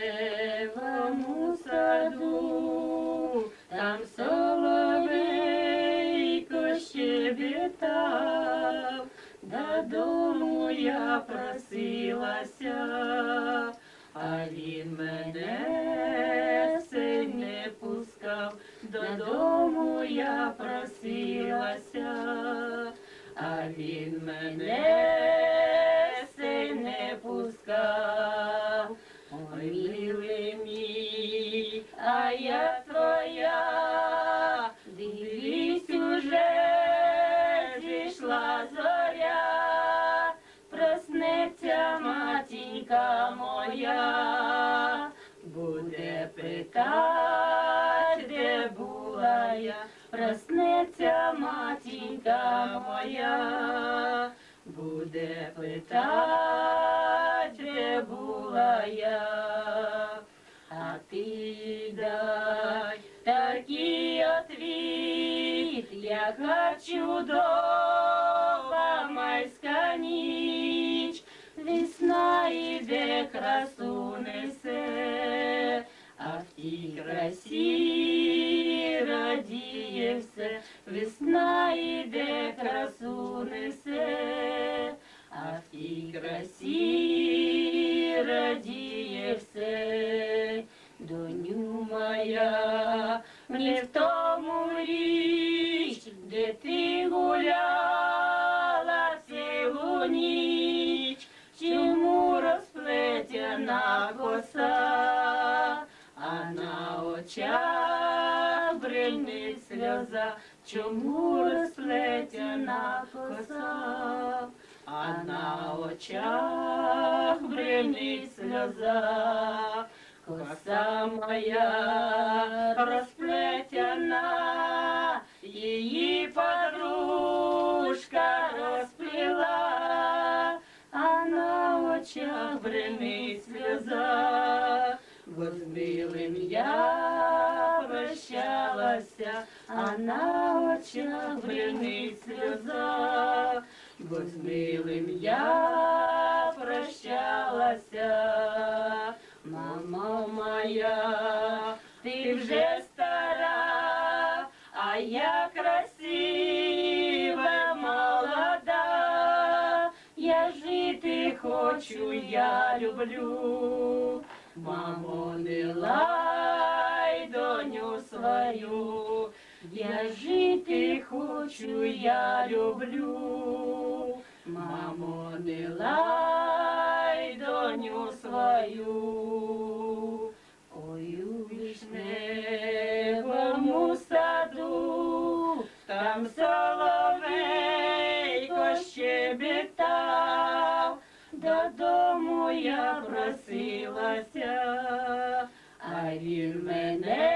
Левому саду, там соловейко щебетав, додому я просилася, а він мене все не пускав, додому я просилася, а він мене милий мій, а я твоя, дивись уже зійшла зоря, проснеться матінька моя, буде питать, де була я, проснеться матінька моя, буде питать, де була я, а ти дай такий отвіт, яка чудова майська ніч, весна іде красу несе, а в тій красі радіє все, весна іде красу несе, а в тій красі радіє все, доню Моя, не в тому річ, де ти гуляла цілу ніч, чому розплетена коса, а на очах бринить сльоза, чому розплетена коса, а на очах бринить сльоза, коса моя розплетена, її подружка розпліла, а на очах бринить сльоза, бо я прощалася, а на очах бринить сльоза, бо я прощалася, я красива, молода, я жити хочу, я люблю, мамо, не лай доню свою, я жити хочу, я люблю, Там соловейко щебетав, додому я просилася, а він мене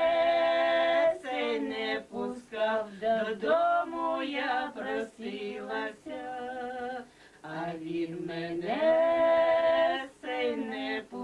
цей не пускав, додому я просилася, а він мене цей не пускав.